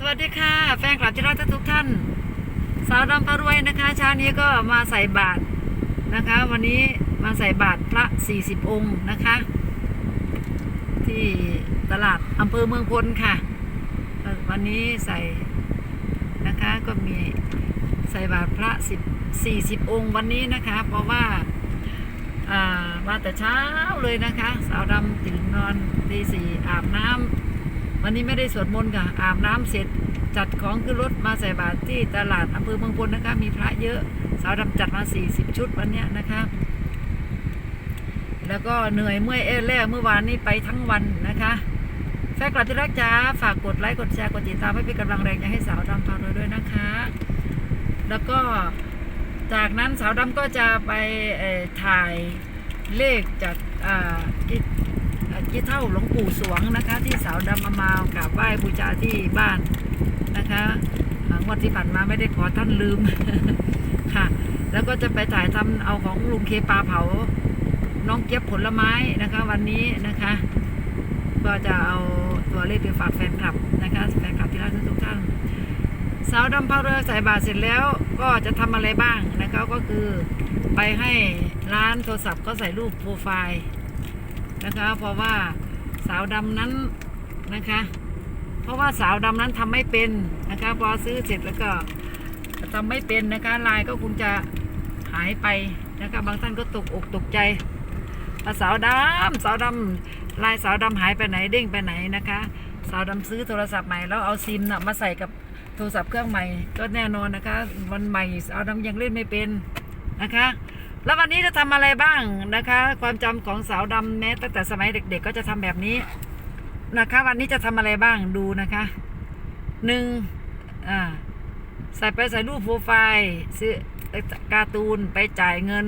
สวัสดีค่ะ แฟนคลับที่รักทุกท่าน สาวดำพารวยนะคะเช้านี้ก็มาใส่บาตรนะคะ วันนี้มาใส่บาตรพระ40องค์นะคะ ที่ตลาดอำเภอเมืองพลค่ะ วันนี้ใส่นะคะก็มีใส่บาตรพระ10 40องค์วันนี้นะคะ เพราะว่าอ่ามาแต่เช้าเลยนะคะ สาวดำตื่นนอนตีสี่อาบน้ำ วันนี้ไม่ได้สวดมนต์ค่ะ อาบน้ำเสร็จจัดของขึ้นรถมาใส่บาตรที่ตลาดอำเภอเมืองพลนะคะ มีพระเยอะ สาวดำจัดมา 40 ชุดวันเนี้ยนะคะ แล้วก็เหนื่อยเมื่อยเอแล่เมื่อวานนี้ไปทั้งวันนะคะแฟนคลับที่รักจ้าฝากกดไลค์กดแชร์กดติดตามให้เป็นกำลังแรงใจให้สาวดำพาเราด้วยนะคะ แล้วก็จากนั้นสาวดำก็จะไปถ่ายเลขจากอ่า ที่เท่าหลวงปู่สวงนะคะ ที่สาวดำมามากราบไหว้บูชาที่บ้านนะคะอ่างวดที่ผ่านมาไม่ได้ขอท่านลืมค่ะ แล้วก็จะไปถ่ายทำเอาของลุงเคปลาเผา น้องเก็บผลไม้นะคะ วันนี้นะคะ ก็จะเอาตัวเลขไปฝากแฟนคลับนะคะแฟนคลับที่รักทุกท่านสาวดำพาเรือใส่บาตรเสร็จแล้วก็จะทำอะไรบ้างนะคะก็คือไปให้ร้านโทรศัพท์ก็ใส่รูปโปรไฟล์ นะคะ เพราะว่าสาวดำนั้นนะคะ เพราะว่าสาวดำนั้นทำไม่เป็นนะคะพอซื้อเสร็จแล้วก็ทำไม่เป็นนะคะลายก็คงจะหายไปนะคะบางท่านก็ตกอกตกใจสาวดำสาวดำลายสาวดำหายไปไหนเด้งไปไหนนะคะ สาวดำซื้อโทรศัพท์ใหม่แล้วเอาซิมนะมาใส่กับโทรศัพท์เครื่องใหม่ก็แน่นอนนะคะ วันใหม่สาวดำยังเล่นไม่เป็นนะคะ แล้ววันนี้จะทำอะไรบ้างนะคะ ความจำของสาวดำแม้ตั้งแต่สมัยเด็ก ๆ ก็จะทำแบบนี้นะคะ วันนี้จะทำอะไรบ้างดูนะคะหนึ่งอ่าใส่ไปใส่รูปโปรไฟล์ซื้อการ์ตูนไปจ่ายเงิน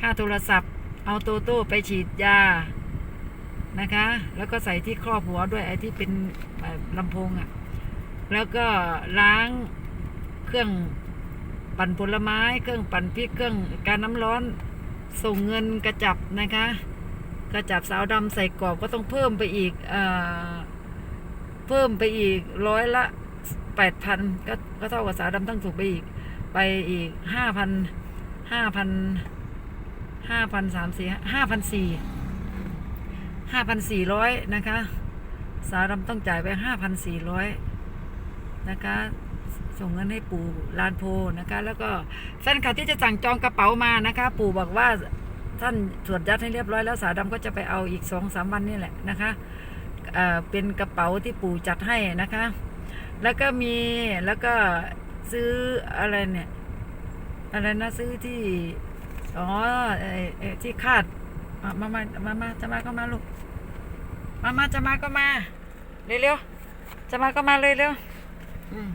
ค่าโทรศัพท์ เอาโตโต้ไปฉีดยานะคะ แล้วก็ใส่ที่ครอบหัวด้วยไอ้ที่เป็นลำโพงอะ่ะ แล้วก็ล้างเครื่อง ปั่นผลไม้ เครื่องปั่นพริกเครื่องการน้ำร้อนส่งเงินกระจับนะคะ กระจับสาวดำใส่กรอบก็ต้องเพิ่มไปอีกเออเพิ่มไปอีกร้อยละแปดพันก็ก็เท่ากับสาวดำต้องถูกไปอีก ไปอีกห้าพันห้าพันห้าพันสามสี่ห้าพันสี่ห้าพันสี่ร้อยนะคะ สาวดำต้องจ่ายไปห้าพันสี่ร้อยนะคะ ส่งเงินให้ปู่ลานโพนะคะ แล้วก็แฟนคลับที่จะสั่งจองกระเป๋ามานะคะ ปู่บอกว่าท่านตรวจยัดให้เรียบร้อยแล้วสาวดำก็จะไปเอาอีกสองสามวันนี่แหละนะคะเอ่อเป็นกระเป๋าที่ปู่จัดให้นะคะ แล้วก็มีแล้วก็ซื้ออะไรเนี่ยอะไรนะซื้อที่อ๋ออที่คาดมามามามามาจะมาก็มาลูกมามาจะมาก็มาเร็วๆจะมาก็มาเลยเร็วอืม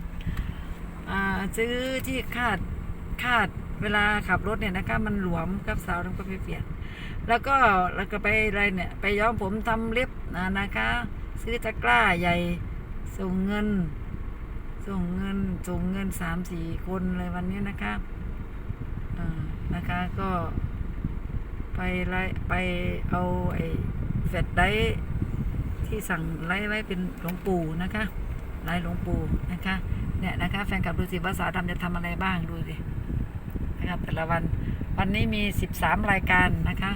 ซื้อที่คาดคาดเวลาขับรถเนี่ยนะคะมันหลวมกับสาวต้องก็ไปเปลี่ยน แล้วก็แล้วก็ไปอะไรเนี่ยไปย้อมผมทำเล็บอ่านะคะ ซื้อตะกร้าใหญ่ส่งเงิน ส่งเงินส่งเงินสามสี่คนเลยวันนี้นะคะอ่านะคะก็ไปไล่ไปเอาไอ้แฟดได้ที่สั่งไล่ไว้เป็นหลวงปู่นะคะไล่หลวงปู่นะคะ เนี่ยนะคะแฟนคลับดูสิว่าสาวดำจะทำอะไรบ้างดูสินะครับแต่ละวันวันนี้มี 13 รายการนะคะ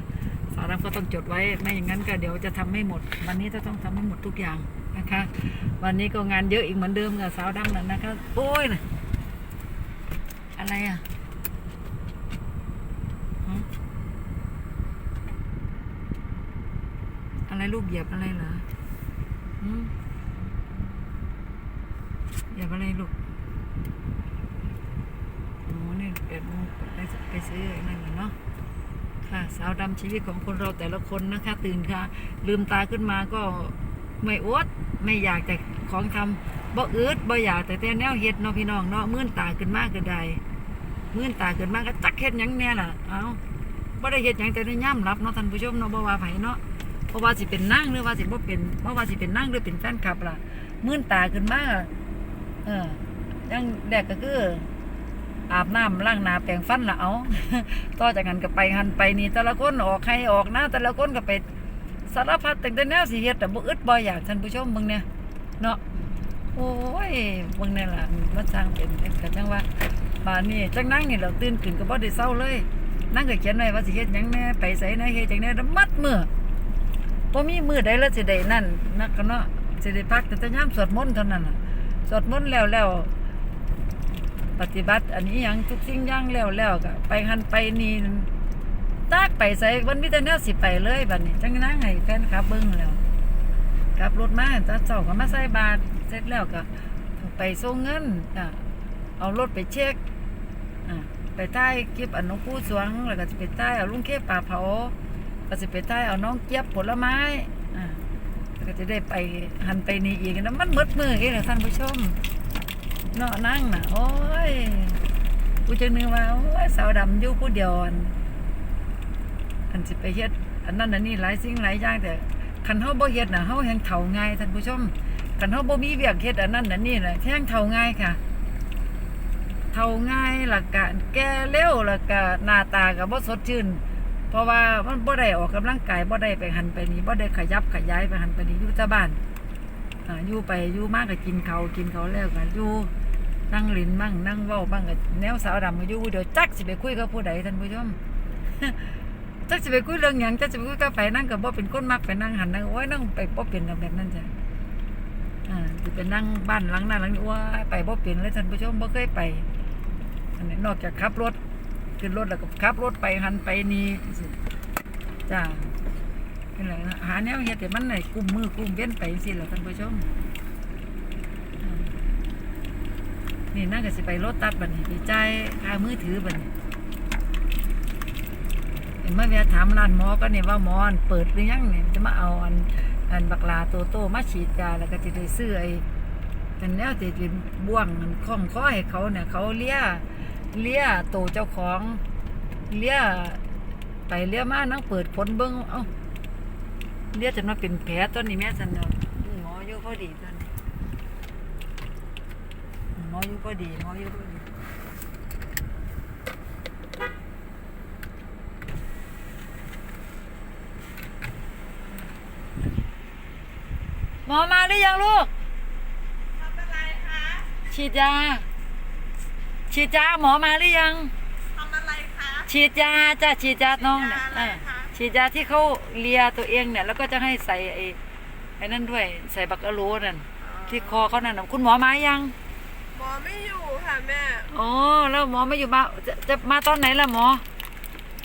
สาวดำก็ต้องจดไว้ไม่อย่างนั้นก็เดี๋ยวจะทำไม่หมด วันนี้จะต้องทำให้หมดทุกอย่างนะคะ วันนี้ก็งานเยอะอีกเหมือนเดิมกับสาวดำนะนะคะโอ้ยนะอะไรอะฮะอะไรลูกเหยียบอะไรเหรอ อย่าไปอะไรลูกโอ้นี่แปดโมงไปไปซื้อไอ้นั่นเหรอเนาะค่ะสาวดำชีวิตของคนเราแต่ละคนนะคะ ตื่นค่ะ ลืมตาขึ้นมาก็ไม่อดไม่อยากแต่ของทำบ่อืดบ่อยากแต่แต่แนวเฮ็ดเนาะพี่น้องเนาะมื่นตาขึ้นมากก็ได้มื่นตาขึ้นมากก็จักเฮ็ดยังแน่ล่ะเอาบ่ได้เฮ็ดยังแต่ได้ย่ำรับเนาะท่านผู้ชมเนาะบ่ว่าไผเนาะเพราะว่าสิเป็นนั่งหรือว่าสิบ่เป็นเพราะว่าสิเป็นนั่งหรือเป็นแฟนคลับล่ะมื่นตาขึ้นมาก เออยังแดกก็คือ อาบน้ำล้างหน้าแปรงฟันละเอาต่อจากนั้นก็ไปหันไปนี่แต่ละคนออกใครออกหน้าแต่ละคนก็ไปสารพัดแต่งแต่แนวสิเฮ็ดแต่บ่อึดบ่อยากท่านผู้ชมมึงเนี่ยเนาะโอ้ยเบิ่งนี่ล่ะมาสร้างเป็นก็จังว่าบ้านนี้จังนั่งนี่เราตื่นขึ้นก็บ่ได้เศร้าเลยนั่งก็เขียนไว้ว่าสิเฮ็ดหยังแน่ไปไสแน่เฮ็ดจังแหน่แล้วมัดมือบ่มีมือใดแล้วสิได้นั่นนักก็เนาะสิได้พักแต่ยามสวดมนต์เท่านั้นน่ะ สวดมนต์แล้วแล้วปฏิบัติ อันนี้ยังทุกสิ่งย่างแล้วแล้วก็ไปหันไปนี่ตากไปไสวันมีแต่แนวสิไปเลยบัดนี้จังนั่งให้แฟนคลับเบิ่งแล้วกลับรถมาตาเจ้าก็มาใส่บาทเสร็จแล้วก็ไปส่งเงินอะเอารถไปเช็คอะไปใต้คลิปอันน้องผู้สวงแล้วก็จะไปใต้เอาลุงเคป่าเผาก็จะไปใต้เอาน้องเจี๊ยบผลไม้ ก็จะได้ไปหันไปนี่อีกนะมันมืดมืออีกนะท่านผู้ชมเนาะนั่งน่ะโอ้ยกูจะนึกว่าโอ้ยสาวดำอยู่ผู้เดียวอันอันสิไปเฮ็ดอันนั้นอันนี้หลายสิ่งหลายอย่างแต่คันเฮาบ่เฮ็ดน่ะเฮาแฮงเฒ่าง่ายท่านผู้ชมคันเฮาบ่มีเวียกเฮ็ดอันนั้นอันนี้น่ะแฮงเฒ่าง่ายค่ะเฒ่าง่ายแล้วก็แก่เร็วแล้วก็หน้าตาก็บ่สดชื่น ราะว่ามันบ่ได้ออกกำลังกายบ่ได้ไปหันไปนี่บ่ได้ขยับขยายไปหันไปนี่อยู่แต่บ้านอ่าอยู่ไปอยู่มากก็กินเขากินเขาแล้วก็อยู่นั่งลิ้นบ้างนั่งเว้าบ้างก็แนวสาวดำก็อยู่เดี๋ยวจักสิไปคุยกับผู้ใดท่านผู้ชมจักสิไปคุยเรื่องหยังจักสิไปคุยกับไผนั่งก็บ่เป็นคนมักไปนั่งหันนั่งโอ้ยนั่งไปบ่เป็นแบบนั้นจ้ะอ่าสิไปนั่งบ้านหลังนั้นหลังนี้โอ้ยไปบ่เป็นเลยท่านผู้ชมบ่เคยไปนี่นอกจากขับรถ ขึ้นรถแล้วก็ขับรถไปหันไปนี่จ้าเป็นไรนะหาแนวเฮ็ดแต่มันไหนกลุ่มมือกลุ่มเว้นไปจังซี่แหละท่านผู้ชมนี่นั่งก็สิไปรถตัดบัดนี้ไปจ่ายค่ามือถือบัดนี้เห็นเมื่อเวลาถามร้านหมอก็เนี่ยว่าหมอันเปิดหรือยังเนี่ยจะมาเอาอันอันบักลาโตโตมาฉีดยาแล้วก็จะได้ซื้อไอ้อันแล้วจะเป็นบ่วงอันคล้องคอให้เขาเนี่ยเขาเลี้ย เลี้ยโตเจ้าของเลี้ยไปเลี้ยมานั่งเปิดผลเบิ้งเอ้าเลี้ยจนมาเป็นแผลต้นนี้แม่สันเนาะหมออยู่พอดีต้นนี้หมออยู่พอดีหมออยู่พอดีหมอมาหรือยังลูกทำอะไรคะฉีดยา ฉีดยาหมอมาหรือยัง ทำอะไรคะฉีดยาจ้ะฉีดยาน้องเนี่ยฉีดยาอะไรเออคะฉีดยาที่เขาเลียตัวเองเนี่ย แล้วก็จะให้ใส่ไอ้ไอ้นั่นด้วย ใส่บักอะโลนั่นที่คอเขานั่นน่ะคุณหมอมายัง หมอไม่อยู่ค่ะแม่ อ๋อแล้วหมอไม่อยู่มาจะจะมาตอนไหนล่ะหมอ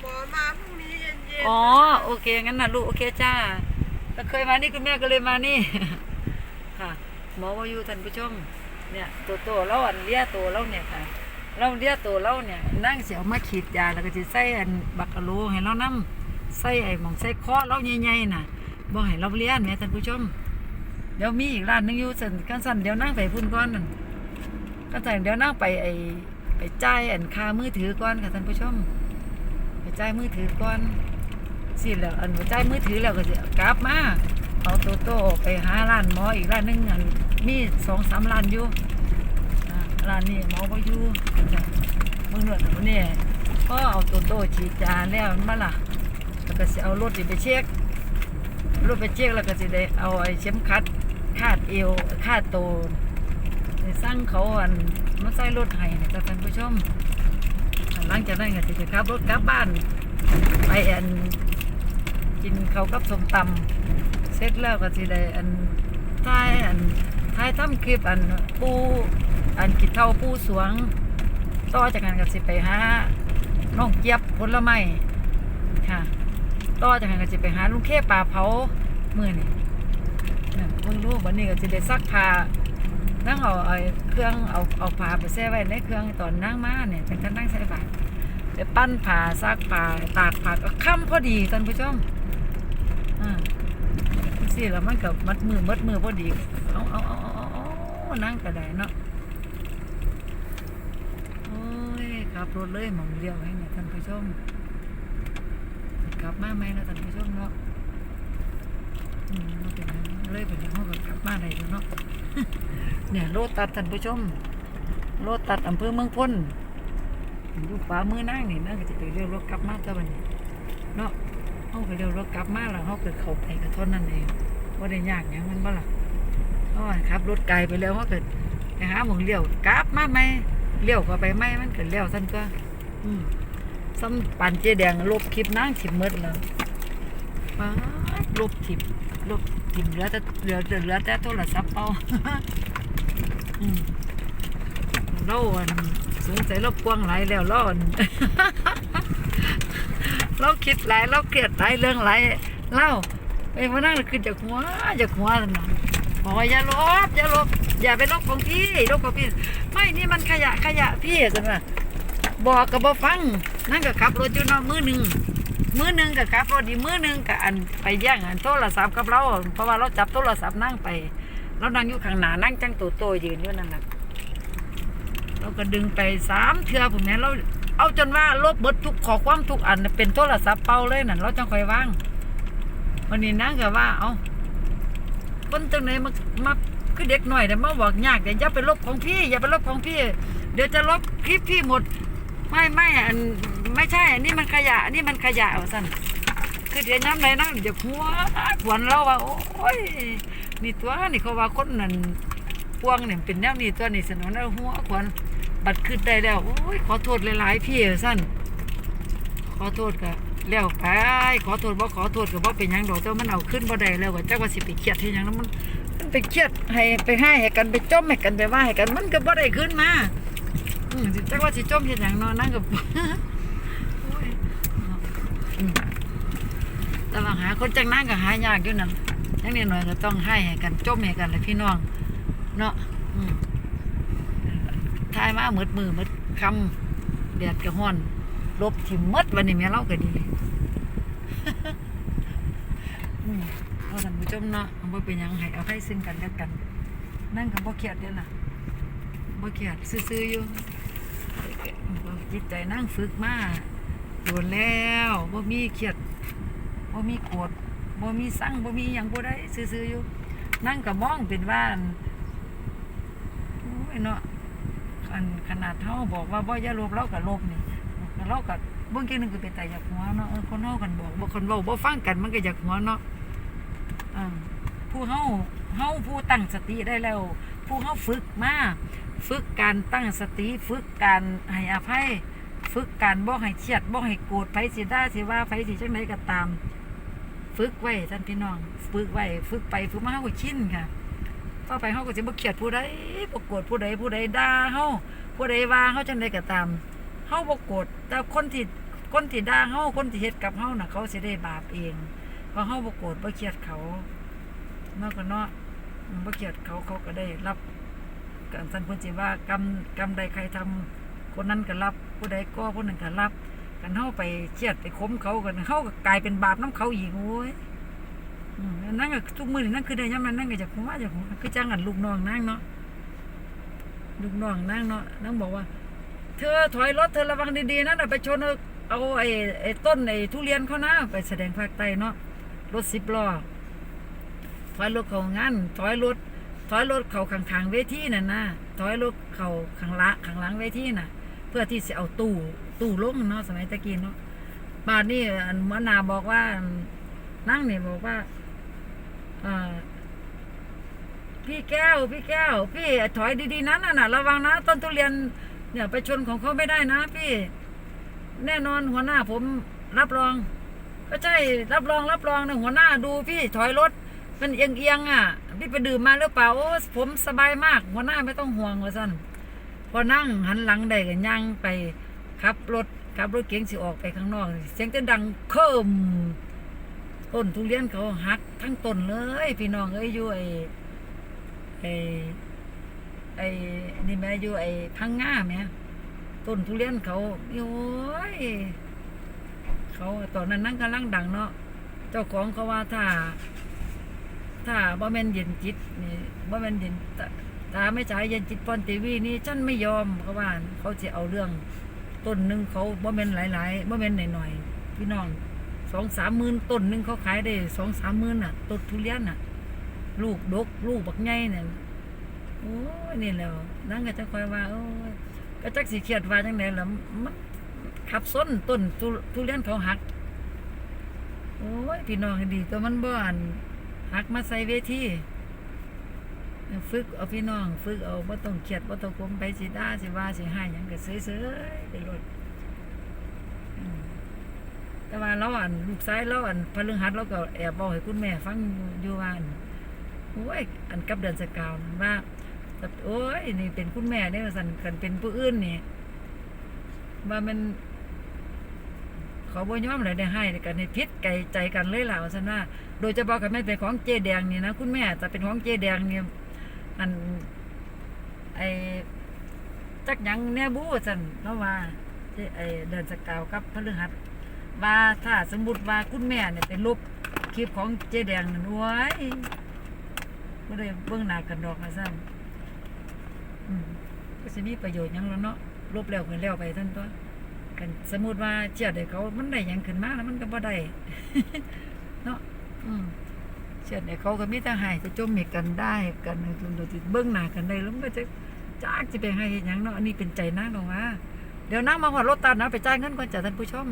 หมอมาพรุ่งนี้เย็นๆอ๋อโอเคงั้นนะลูกโอเคจ้าก็เคยมานี่คุณแม่ก็เลยมานี่ ค่ะ หมอวาอยุท่านผู้ชมเนี่ยตัวโตเราอันเลี้ยตัวเราเนี่ยค่ะ เราเลี้ยตัวเราเนี่ยนั่งเสียวมาขีดยาแล้วก็จะใส่อันบักกะโลให้เรานํใส่ไอ้หมองใส่คอเราใหญ่ๆน่ะบ่ให้เราเลี้ยนแม่ท่านผู้ชม เดี๋ยวมีอีกร้านหนึงอยู่สั่นกันสั่นเดี๋ยวนั่งไปพุ่นก่อนนั่นกันสั่นเดี๋ยวนั่งไปไอ้ไปจ่ายอันค่ามือถือก่อนค่ะท่านผู้ชม ไปจ่ายมือถือก่อนสิแล้วอันหัวใจมือถือแล้วก็จะกลับมาเอาโตโต้ไปหาร้านหมออีกร้านหนึงอันมีสองสามร้านอยู่ ร้านนี้หมอบ่อยู่จ้ะมึงนวดนี่ก็เอาโตโตฉีดยาแล้วมันมาล่ะแล้วก็สิเอารถดีไปเช็ครถไปเช็คแล้วก็สิได้เอาไอ้เข็มขัดคาดเอวคาดโตไปสั่งเขาอันมาใส่รถให้นะจ้ะท่านผู้ชมหลังจากนั้นก็สิไปขับรถกลับบ้านไปอันกินเขากับสมตำเสร็จแล้วก็สิได้อันท้ายอันท้ายทำคลิปอันปู อันกินเท่าปูสวง ต่อจากนั้นก็สิไปหาน้องเจี๊ยบผลไม้ค่ะต่อจากนั้นก็สิไปหาลุงเคป่าเผาเมื่อนี่น่ะเพิ่งรู้วันนี้ก็สิได้ซักผ้านั่งเอาไอ้เครื่องเอาเอาผ้าไปแช่ไว้ในเครื่องตอนนั่งมาเนี่ยเป็นการนั่งใส่บาตรไปปั้นผ่าซักผ่าตากผ่าก็ค่ำพอดีท่านผู้ชมอ่าสิแล้วมันกับมัดมือมัดมือพอดีเอาเอาเอาเอาเอาเอานั่งกระได้เนาะโอ้ยขับ รถเลยหมองเดียวให้เนี่ยท่านผู้ชมกลับมาไหมนะท่านผู้ชมเนาะอืมเป็นอย่างนั้นเลยเป็นย่างห้องกลับมาได้อยู่เนาะเนี่ยโลตัดท่านผู้ชมโลตัดอำเภอเมืองพ้นอยู่ฟ้ามือนั่งนี่นั่งก็จะไปเรียวรถกลับมาเจ้าบันเนาะเขาก็เรียวรถกลับมาแล้วเขาเกิดเขาไปกระท่อนนั่นเองว่าได้ยากอย่างมันบ่ล่ะเพราะว่าขับรถไกลไปแล้วเขาเกิดไปหาหมองเลี้ยวกลับมาไหม เลี้ยวก็ไปไหมมันเก็เลี้ยวซั่นก็อืซ้ำปั่นเจแดงลบคลิปนางถิมหมดแล้วป๊าลบถิมลบถิมเหลือแต่เหลือเหลือแต่โทรศัพท์เป่าอืมเราอันสงสัยเรากวางหลายแล้วเราอันเราคิดหลายเราเครียดหลายเรื่องหลายเล่าไปมานั่งคือจากหัวจากหัวนั่นน่ะบอกว่าอย่าลบอย่าลบ อย่าไปลบของพี่ลบของพี่ ไม่นี่มันขยะขยะพี่สิว่าบอกกับบ่ฟัง นั่นก็ขับรถอยู่นอกมือหนึ่งมือหนึ่งก็ขับรถอีมือหนึ่งก็อันไปแย่งอันโทรศัพท์กับเรา เพราะว่าเราจับโทรศัพท์นั่งไปเรานั่งอยู่ข้างหน้านั่งจังโตโตๆยืนอยู่นั่นแหละเราก็ดึงไปสามเทือผมแม่เราเอาจนว่าลบเบิดทุกขอความทุกอันเป็นโทรศัพท์เป่าเลยนั่นเราจังคอยว่างวันนี้นั่งก็ว่า เอาคนจังไหนมามา คือเด็กหน่อยแต่มาบอกยากแต่อย่าไปลบของพี่ อย่าไปลบของพี่ เดี๋ยวจะลบคลิปพี่หมด ไม่ไม่อันไม่ใช่อันนี้มันขยะอันนี้มันขยะว่าสั่นคือเดี๋ยวย้ำไหนนั่งจะหัวหวนเราว่า โอ้ยนี่ตัวนี่เขาว่าคนนั้นพวงเนี่ยเป็นแนวนี้ตัวนี่สนองแล้วหัวขวนบัดขึ้นได้แล้วโอ้ยขอโทษหลายๆพี่สั่นขอโทษก็แล้วไปขอโทษบ่ขอโทษก็บ่เป็นยังดอกแต่ว่ามันเอาขึ้นบ่ได้แล้วว่าจักว่าสิไปเครียดเฮ็ดหยังแล้วมันมันไปเครียด ให้ไปให้ให้กันไปจมให้กันไปว่าให้กันมันก็บ่ได้ขึ้นมาอืมสิจักว่าสิจมเฮ็ดหยังเนาะนั่งกับ โอ้ยอืมแต่ว่าหาคนจังนั่งก็หายากอยู่นั่นจังนี้หน่อยก็ต้องให้ให้กันจมให้กันเลยพี่น้อง เนาะอืมทายมาหมดมือหมดคำแดดก็ฮ้อนลบทิ่มหมดวันนี้แม่เล่าก็ดี อืมเอาท่านผู้ชมเนาะ บ่เป็นยังให้อภัยซึ่งกันและกัน นั่งก็บ่เครียดเด้อล่ะบ่เครียดซื่อๆอยู่จิตใจนั่งฝึกมาโดนแล้วบ่มีเครียดบ่มีโกรธบ่มีสั่งบ่มีหยังบ่ได้ซื่อๆอยู่ นั่งก็มองเป็นว่าโอ้ยเนาะอันขนาดเฮาบอกว่าบ่อย่าลบเราก็ลบนี่เราก็เบิ่งทีนึงก็เป็นแต่อยากหัวเนาะเออคนเฮากันบอกบ่คนเว้าบ่ฟังกันมันก็อยากหัวเนาะอ่า ผู้เฮาเฮาผู้ตั้งสติได้แล้ว ผู้เฮาฝึกมาฝึกการตั้งสติฝึกการให้อภัย ฝึกการบ่ให้เครียดบ่ให้โกรธไผสิด่าสิว่าไผสิจังไดก็ตาม ฝึกไว้ท่านพี่น้อง ฝึกไว้ฝึกไปฝึกมาเฮาก็ชินค่ะต่อไปเฮาก็สิบ่เครียดผู้ใดบ่โกรธผู้ใดผู้ใดด่าเฮาผู้ใดว่าเฮาจังไดก็ตามเฮาบ่โกรธแต่คนที่คนที่ด่าเฮาคนที่เฮ็ดกับเฮาน่ะเขาสิได้บาปเองเพราะเฮาบ่โกรธบ่เครียดเขา เนาะก็เนาะอืมบ่เครียดเขาเขาก็ได้รับกันสันพุนสิว่ากรรมกรรมใดใครทำคนนั้นก็รับผู้ใดก็ผู้นั้นก็รับกันเฮาไปเครียดไปข่มเขากันเฮาก็กลายเป็นบาปน้ำเขาอีกโอ้ยนั่นก็ทุกมือนี่นั่นคือได้ยามนั้นนั่นก็จากหัวจากหัวคือจังอันลูกน้องนั่งเนาะลูกน้องนั่งเนาะนั่งบอกว่า เธอถอยรถเธอระวังดีๆนะน่ะไปชนเอาเอาไอ้ไอ้ต้นไอ้ทุเรียนเขานะไปแสดงภาคใต้เนาะรถสิบล้อ ถอยรถเขางั้นถอยรถถอยรถเขาข้างๆเวทีน่ะนะถอยรถเขาข้างละข้างหลังเวทีน่ะ เพื่อที่จะเอาตู้ตู้ลงเนาะสมัยตะกี้เนาะบาดนี้อันหมอนาบอกว่านั่งนี่บอกว่าอพี่แก้ว พี่แก้ว พี่ถอยดีๆนะน่ะนะระวังนะต้นทุเรียนเนี่ยไปชนของเขาไม่ได้นะ พี่ แน่นอนหัวหน้าผมรับรอง ก็ใช่รับรองรับรองนะหัวหน้าดูพี่ถอยรถ มันเอียงเอียงๆอะ พี่ไปดื่มมาหรือเปล่าโอ้ผมสบายมากหัวหน้าไม่ต้องห่วงว่าสั่นพอนั่งหันหลังได้กันย่างไปขับรถขับรถเก๋งสิออกไปข้างนอก เสียงจะดังเคิมต้นทุเรียนเขาหักทั้งต้นเลย พี่น้องเอ้ยอยู่ไอ้ไอ้ไอ้นี่แม่อยู่ไอ้พังง่าแม่ต้นทุเรียนเขาโอ้ยเขาตอนนั้นนั่งกำลังดังเนาะเจ้าของเขาว่าถ้า ถ้าบ่แม่นเย็นจิตนี่บ่แม่นเย็นตาตาไม่ฉายเย็นจิตปอนทีวีนี่ฉันไม่ยอมเขาว่าเขาจะเอาเรื่องต้นหนึ่งเขาบ่แม่นหลายๆบ่แม่นหน่อยๆพี่น้องสองสามหมื่นต้นหนึ่งเขาขายได้สองสามหมื่นน่ะต้นทุเรียนน่ะ ลูกดกลูกบักใหญ่เนี่ยโอ้ยนี่แล้วนั่งก็จะคอยว่าโอ้ยก็จักสิเครียดว่าจังไดล่ะมันขับส้นต้นทุเรียนเขาหัก โอ้ยพี่น้องดีตัวมันบ่อน หักมาใส่เวทีฝึกเอาพี่น้อง ฝึกเอาบ่ต้องเครียดบ่ต้องกลมไปสิด่าสิว่าสิให้หยังก็เฉยๆไปโลดอืมแต่ว่าเราอันลูกชายเราอันพฤหัสเราก็แอบบอกให้คุณแม่ฟังอยู่ว่าอันโอ้ยอันกับเดือนสกาวนั่นว่าแบบโอ้ยนี่เป็นคุณแม่ได้อว่าซั่นกันเป็นผู้อื่นนี่ว่ามัน เขาบ่ยอมเลยได้ให้กันให้พิษไก่ใจกันเลยล่ะว่าซั่นว่าโดยเฉพาะกับแม่เป็นของเจแดงนี่นะคุณแม่จะเป็นของเจแดงนี่อันไอจักหยังแน่บูสันเนาะว่าไอเดินสกาวกับพฤหัสว่าถ้าสมมุติว่าคุณแม่เนี่ยเป็นลบคลิปของเจแดงนั่นโว้ยก็เลยเบื้องหน้ากันดอกนะซ้ำอืมก็จะมีประโยชน์หยังแล้วเนาะลบแล้วกันแล้วไปท่านตัว กันสมมุติว่าเจียดให้เขามันได้หยังขึ้นมาแล้วมันก็บ่ได้ เนาะอืมเช่นเนี่ยเขาก็มีแต่ให้จะจมมีกันได้กันจนโดยที่เบื้องหน้ากันได้แล้วมันก็จะจ้ากจะไปให้เฮ็ดหยังเนาะอันนี้เป็นใจนางดอกว่า เดี๋ยวนางมาหอดรถตัดนะไปจ่ายเงินก่อนจ้ะท่านผู้ชม